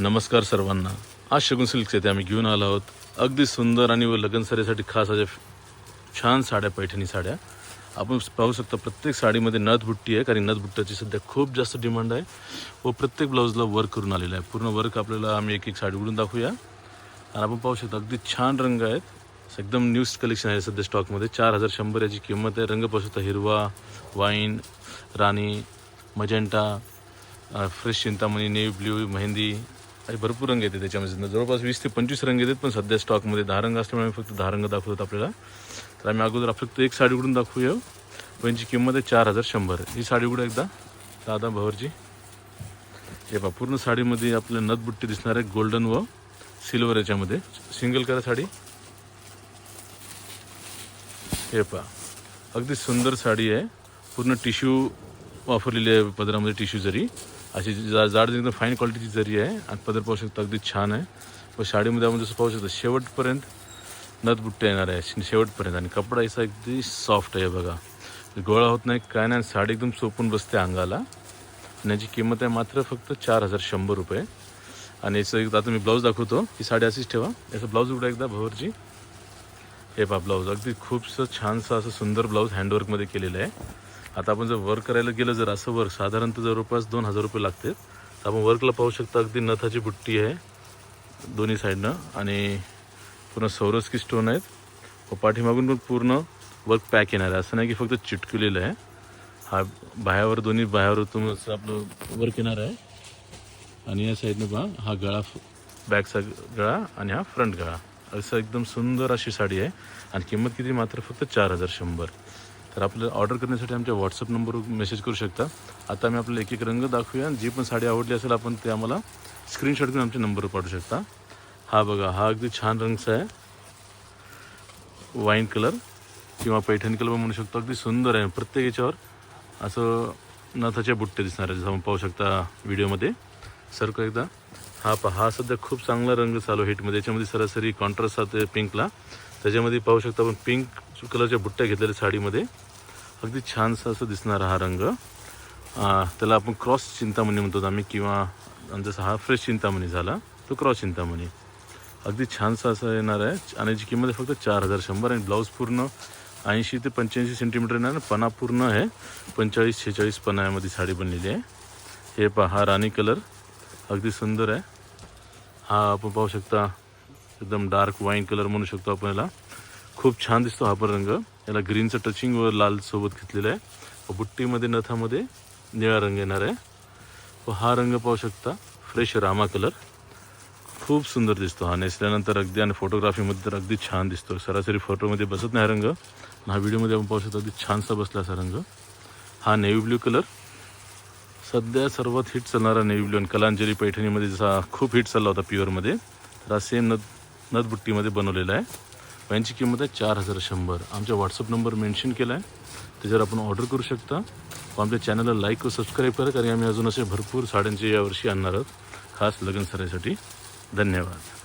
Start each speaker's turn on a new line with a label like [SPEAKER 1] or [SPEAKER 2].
[SPEAKER 1] नमस्कार सर्वांना. आज शगुन सिल्क्स येथे आम्ही घेऊन आलो आहोत. अगदी सुंदर आणि व लग्न खास अशा छान साड्या पैठणी साड्या. आपण पाहू शकता प्रत्येक साडीमध्ये नथबुट्टी आहे कारण नथबुट्ट्याची सध्या खूप जास्त डिमांड आहे. व प्रत्येक ब्लाऊजला वर्क करून आलेलं आहे. पूर्ण वर्क आपल्याला आम्ही एक एक साडी उडून दाखवूया. आणि आपण पाहू शकता अगदी छान रंग आहेत. एकदम न्यूज कलेक्शन आहे सध्या स्टॉकमध्ये चार हजार शंभर याची किंमत आहे. रंग पाहू शकता हिरवा वाईन राणी मजेंटा फ्रेश चिंतामणी नेव्ही ब्ल्यू मेहंदी आणि भरपूर रंग येते त्याच्यामध्ये. जवळपास वीस ते पंचवीस रंग येतात पण सध्या स्टॉकमध्ये दहा रंग असल्यामुळे आम्ही फक्त दहा रंग दाखवतात आपल्याला. तर आम्ही अगोदर फक्त एक साडी उघडून दाखवूया. पण किंमत आहे चार हजार शंभर. ही साडी उघडा एकदा. दादा भवरची हे पहा पूर्ण साडीमध्ये आपल्या नथबुट्टी दिसणार आहे गोल्डन व सिल्वर याच्यामध्ये. सिंगल करा साडी. हे पहा अगदी सुंदर साडी आहे. पूर्ण टिश्यू वापरलेली आहे पदरामध्ये टिश्यू जरी. अशी जा जाड एकदम फाईन क्वालिटीची जरी आहे आणि पदर पाहू शकता अगदी छान आहे. व साडीमध्ये आपण जसं पाहू शकतो शेवटपर्यंत नथबुट्ट्या येणार आहे. शेवटपर्यंत आणि कपडा असा अगदी सॉफ्ट आहे बघा. गोळा होत नाही काय नाही साडी एकदम सोपून बसते अंगाला. आणि याची किंमत आहे मात्र फक्त चार हजार शंभर रुपये. आणि याचं एकदा आता मी ब्लाऊज दाखवतो. ही साडी अशीच ठेवा. याचं ब्लाऊज उघडा एकदा भवरची. हे पा ब्लाऊज अगदी खूपसं छानसं असं सुंदर ब्लाऊज हँडवर्कमध्ये केलेलं आहे. आता आपण जर वर्क करायला गेलं जर असं वर्क साधारणतः जवळपास दोन हजार रुपये लागते तर आपण वर्कला पाहू शकता अगदी नथाची बुट्टी आहे दोन्ही साईडनं आणि पूर्ण सौरस्की स्टोन आहेत. व पाठीमागून पण पूर्ण वर्क पॅक येणार आहे. असं नाही की फक्त चिटकलेलं आहे. हा बाह्यावर दोन्ही बाह्यावर तुमचं आपलं वर्क येणार आहे. आणि या साईडनं पहा हा गळा बॅकचा गळा आणि हा फ्रंट गळा. असं एकदम सुंदर अशी साडी आहे. आणि किंमत किती? मात्र फक्त चार हजार शंभर. तर आपल्याला ऑर्डर करण्यासाठी आमच्या व्हॉट्सअप नंबरवर मेसेज करू शकता. आता आम्ही आपल्याला एक एक रंग दाखवूया. आणि जी पण साडी आवडली असेल आपण ते आम्हाला स्क्रीनशॉट घेऊन आमच्या नंबरवर पाठवू शकता. हा बघा हा अगदी छान रंगचा आहे. वाईन कलर किंवा पैठणी कलर म्हणू शकतो. अगदी सुंदर आहे. प्रत्येक याच्यावर असं नथाचे बुट्टे दिसणार आहे जसं आपण पाहू शकता व्हिडिओमध्ये. सरक एकदा. हा पहा हा सध्या खूप चांगला रंग चालू हिटमध्ये. याच्यामध्ये सरासरी कॉन्ट्रास्ट आहे पिंकला त्याच्यामध्ये पाहू शकता आपण पिंक कलरच्या बुट्ट्या घेतलेल्या साडीमध्ये. अगदी छानसा असं दिसणारा हा रंग. त्याला आपण क्रॉस चिंतामणी म्हणतो आम्ही किंवा जसा हा फ्रेश चिंतामणी झाला तो क्रॉस चिंतामणी. अगदी छानसा असं येणार आहे. आणि याची किंमत आहे फक्त चार हजार शंभर आणि ब्लाऊज पूर्ण ऐंशी ते पंच्याऐंशी सेंटीमीटर येणार आणि पणा पूर्ण आहे. पंचेचाळीस छेचाळीस पणामध्ये साडी बनलेली आहे. हे पहा हा राणी कलर. अगदी सुंदर आहे. हा आपण पाहू शकता एकदम डार्क वाईन कलर म्हणू शकतो आपण याला. खूप छान दिसतो हा पण रंग. याला ग्रीनचं टचिंग व लाल सोबत घेतलेलं आहे. व बुट्टीमध्ये नथामध्ये निळा रंग येणार आहे. व हा रंग पाहू शकता फ्रेश रामा कलर खूप सुंदर दिसतो हा. नेसल्यानंतर अगदी आणि फोटोग्राफीमध्ये तर अगदी छान दिसतो. सरासरी फोटोमध्ये बसत नाही हा रंग. आणि हा व्हिडिओमध्ये आपण पाहू शकतो अगदी छानसा बसला असा रंग. हा नेव्ही ब्ल्यू कलर सध्या सर्वात हिट चालणारा नेव्ही ब्ल्यू आणि कलांजली पैठणीमध्ये जसा खूप हिट चालला होता प्युअरमध्ये तर हा सेम नथ नदबुट्टीमध्ये बनवलेला आहे. यांची किंमत आहे चार हजार शंभर. आमच्या व्हॉट्सअप नंबर मेन्शन केला आहे त्याच्यावर आपण ऑर्डर करू शकता. व आमच्या चॅनलला लाईक व सबस्क्राईब करा कारण आम्ही अजून असे भरपूर साड्यांचे यावर्षी आणणार आहोत. खास लग्न सराईसाठी धन्यवाद.